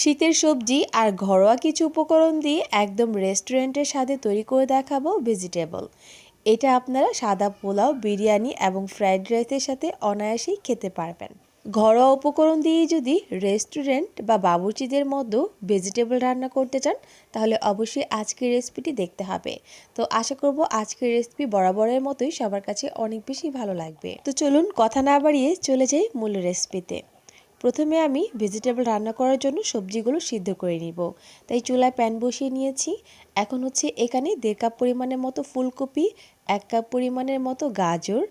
শীতের সবজি আর ঘরোয়া কিছু উপকরণ দিয়ে একদম রেস্টুরেন্টের স্বাদে তৈরি করে দেখাবো ভেজিটেবল। এটা আপনারা সাদা পোলাও, বিরিয়ানি এবং ফ্রাইড রাইসের সাথে অনায়াসেই খেতে পারবেন। ঘরোয়া উপকরণ দিয়ে যদি রেস্টুরেন্ট বা বাবুর্চিদের মতো ভেজিটেবল রান্না করতে চান, তাহলে অবশ্যই আজকের রেসিপিটি দেখতে হবে। তো আশা করব আজকের রেসিপি বরাবরের মতোই সবার কাছে অনেক বেশি ভালো লাগবে। তো চলুন কথা না বাড়িয়ে চলে যাই মূল রেসিপিতে। প্রথমে আমি ভেজিটেবল রান্না করার জন্য সবজিগুলো সিদ্ধ করে নিব। তাই চুলায় প্যান বসিয়ে নিয়েছি। এখন হচ্ছে এখানে দেড় কাপ পরিমাণের মতো ফুলকপি, এক কাপ পরিমাণের মতো গাজর,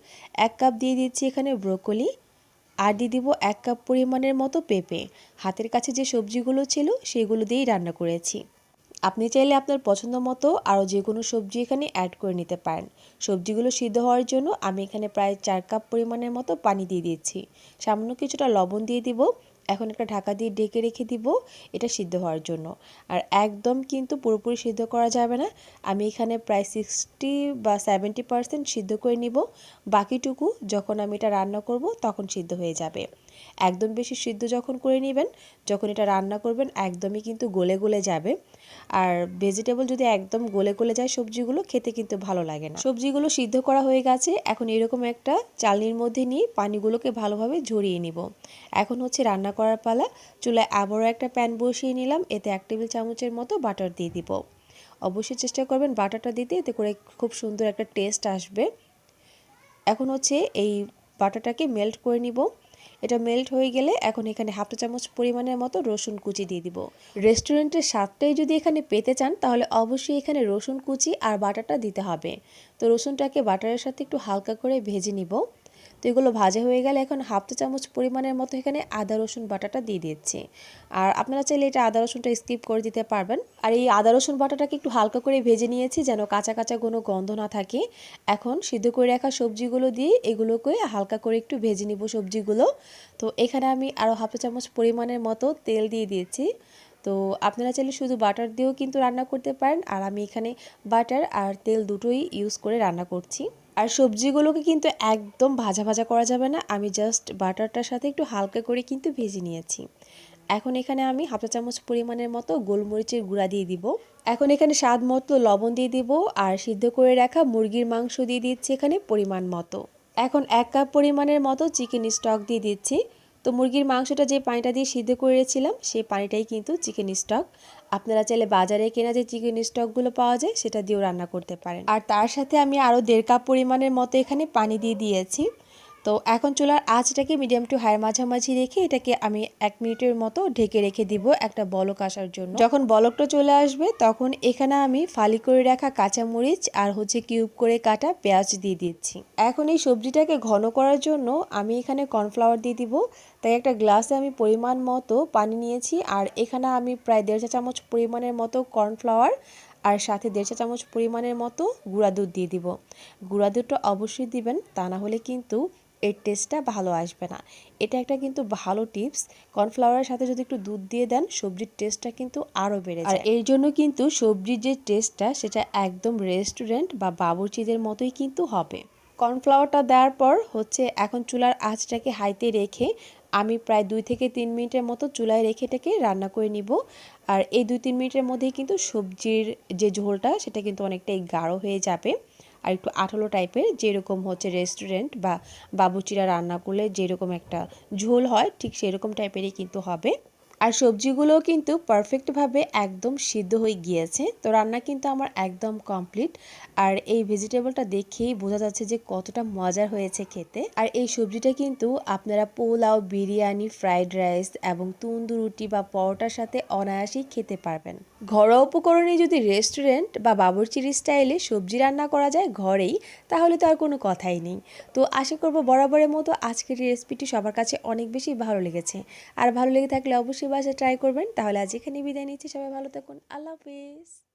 এক কাপ দিয়ে দিচ্ছি এখানে ব্রোকলি আর দিয়ে দিব এক কাপ পরিমাণের মতো পেঁপে। হাতের কাছে যে সবজিগুলো ছিল সেগুলো দিয়েই রান্না করেছি। আপনি চাইলে আপনার পছন্দ মতো আরও যে কোনো সবজি এখানে অ্যাড করে নিতে পারেন। সবজিগুলো সিদ্ধ হওয়ার জন্য আমি এখানে প্রায় চার কাপ পরিমাণের মতো পানি দিয়ে দিচ্ছি সামান্য কিছুটা লবণ দিয়ে দিব। এখন একটা ঢাকা দিয়ে ডেকে রেখে দিব, এটা সিদ্ধ হওয়ার জন্য। আর একদম কিন্তু পুরোপুরি সিদ্ধ করা যাবে না। আমি এখানে প্রায় সিক্সটি বা সেভেন্টি পারসেন্ট সিদ্ধ করে নিব। বাকিটুকু যখন আমি এটা রান্না করব, তখন সিদ্ধ হয়ে যাবে। একদম বেশি সিদ্ধ যখন করে নেবেন, যখন এটা রান্না করবেন, একদমই কিন্তু গলে গলে যাবে। আর ভেজিটেবল যদি একদম গলে গলে যায় সবজিগুলো, খেতে কিন্তু ভালো লাগে না। সবজিগুলো সিদ্ধ করা হয়ে গেছে। এখন এরকম একটা চালনির মধ্যে নিয়ে পানিগুলোকে ভালোভাবে ঝরিয়ে নিব। এখন হচ্ছে রান্না করার পালা চুলায় আবারও একটা প্যান বসিয়ে নিলাম। এতে এক টেবিল চামচের মতো বাটার দিয়ে দিব। অবশ্যই চেষ্টা করবেন বাটারটা দিতে, এতে করে খুব সুন্দর একটা টেস্ট আসবে। এখন হচ্ছে এই বাটারটাকে মেল্ট করে নিব। এটা মেল্ট হয়ে গেলে এখন এখানে হাফ চামচ পরিমাণের মতো রসুন কুচি দিয়ে দিব। রেস্টুরেন্টের স্বাদটাই যদি এখানে পেতে চান, তাহলে অবশ্যই এখানে রসুন কুচি আর বাটারটা দিতে হবে। তো রসুনটাকে বাটারের সাথে একটু হালকা করে ভেজে নিব। তো এগুলো ভাজা হয়ে গেলে এখন হাফ চামচ পরিমাণের মতো এখানে আদা, রসুন বাটাটা দিয়ে দিচ্ছি আর আপনারা চাইলে এটা আদা, রসুনটা স্কিপ করে দিতে পারবেন। আর এই আদা, রসুন বাটাটাকে একটু হালকা করে ভেজে নিয়েছি যেন কাঁচা কাঁচা কোনো গন্ধ না থাকে। এখন সিদ্ধ করে রাখা সবজিগুলো দিয়ে এগুলোকে হালকা করে একটু ভেজে নিব সবজিগুলো। তো এখানে আমি আরও হাফ চামচ পরিমাণের মতো তেল দিয়ে দিয়েছি। তো আপনারা চাইলে শুধু বাটার দিয়েও কিন্তু রান্না করতে পারেন। আর আমি এখানে বাটার আর তেল দুটোই ইউজ করে রান্না করছি। আর সবজিগুলোকে কিন্তু একদম ভাজা ভাজা করা যাবে না। আমি জাস্ট বাটারটার সাথে একটু হালকা করে কিন্তু ভেজে নিয়েছি। এখন এখানে আমি হাফ চামচ পরিমাণের মতো গোলমরিচের গুঁড়া দিয়ে দিব। এখন এখানে স্বাদ মতো লবণ দিয়ে দিব আর সিদ্ধ করে রাখা মুরগির মাংস দিয়ে দিচ্ছি এখানে পরিমাণ মতো। এখন এক কাপ পরিমাণের মতো চিকেন স্টক দিয়ে দিচ্ছি। তো মুরগির মাংসটা যে পানিটা দিয়ে সিদ্ধ করেছিলাম, সেই পানিটাই কিন্তু চিকেন স্টক আপনারা চাইলে বাজারে কেনা যে চিকেন স্টকগুলো পাওয়া যায়, সেটা দিয়েও রান্না করতে পারেন। আর তার সাথে আমি আরও দেড় কাপ পরিমাণের মতো এখানে পানি দিয়ে দিয়েছি। তো এখন চুলার আঁচটাকে মিডিয়াম টু হাই মাঝামাঝি রেখে এটাকে আমি এক মিনিটের মতো ঢেকে রেখে দিব একটা বলক আসার জন্য। যখন বলকটা চলে আসবে তখন এখানে আমি ফালি করে রাখা কাঁচামরিচ আর হচ্ছে কিউব করে কাটা পেঁয়াজ দিয়ে দিচ্ছি। এখন এই সবজিটাকে ঘন করার জন্য আমি এখানে কর্নফ্লাওয়ার দিয়ে দিব। তাই একটা গ্লাসে আমি পরিমাণ মতো পানি নিয়েছি আর এখানে আমি প্রায় দেড় চা চামচ পরিমাণের মতো কর্নফ্লাওয়ার আর সাথে দেড় চা চামচ পরিমাণের মতো গুঁড়া দুধ দিয়ে দিব। গুঁড়া দুধটা অবশ্যই দিবেন, তা না হলে কিন্তু এর টেস্টটা ভালো আসবে না। এটা একটা কিন্তু ভালো টিপস কর্নফ্লাওয়ারের সাথে যদি একটু দুধ দিয়ে দেন সবজির টেস্টটা কিন্তু আরও বেড়ে যায়। আর এর জন্য কিন্তু সবজির যে টেস্টটা সেটা একদম রেস্টুরেন্ট বা বাবুর্চিদের মতোই কিন্তু হবে। কর্নফ্লাওয়ারটা দেওয়ার পর হচ্ছে এখন চুলার আঁচটাকে হাইতে রেখে আমি প্রায় দুই থেকে তিন মিনিটের মতো চুলায় রেখে এটাকে রান্না করে নিব। আর এই দুই তিন মিনিটের মধ্যেই কিন্তু সবজির যে ঝোলটা সেটা কিন্তু অনেকটাই গাঢ় হয়ে যাবে। আর একটু আঠালো টাইপের, যেরকম হচ্ছে রেস্টুরেন্ট বা বাবুচিরা রান্না করলে যেরকম একটা ঝোল হয়, ঠিক সেরকম টাইপেরই কিন্তু হবে। আর সবজিগুলোও কিন্তু পারফেক্টভাবে একদম সিদ্ধ হয়ে গিয়েছে। তো রান্না কিন্তু আমার একদম কমপ্লিট আর এই ভেজিটেবলটা দেখেই বোঝা যাচ্ছে যে কতটা মজার হয়েছে খেতে। আর এই সবজিটা কিন্তু আপনারা পোলাও, বিরিয়ানি ফ্রাইড রাইস এবং তন্দুর রুটি বা পরোটার সাথে অনায়াসেই খেতে পারবেন। ঘরোয়া উপকরণে যদি রেস্টুরেন্ট বা বাবরচিরি স্টাইলে সবজি রান্না করা যায় ঘরেই, তাহলে তো আর কোনো কথাই নেই। তো আশা করব বরাবরের মতো আজকের রেসিপিটি সবার কাছে অনেক বেশি ভালো লেগেছে। আর ভালো লেগে থাকলে অবশ্যই বাসায় ট্রাই করবেন তাহলে আজ এখানে বিদায় নিচ্ছি সবাই ভালো থাকুন আল্লাহ হাফিজ।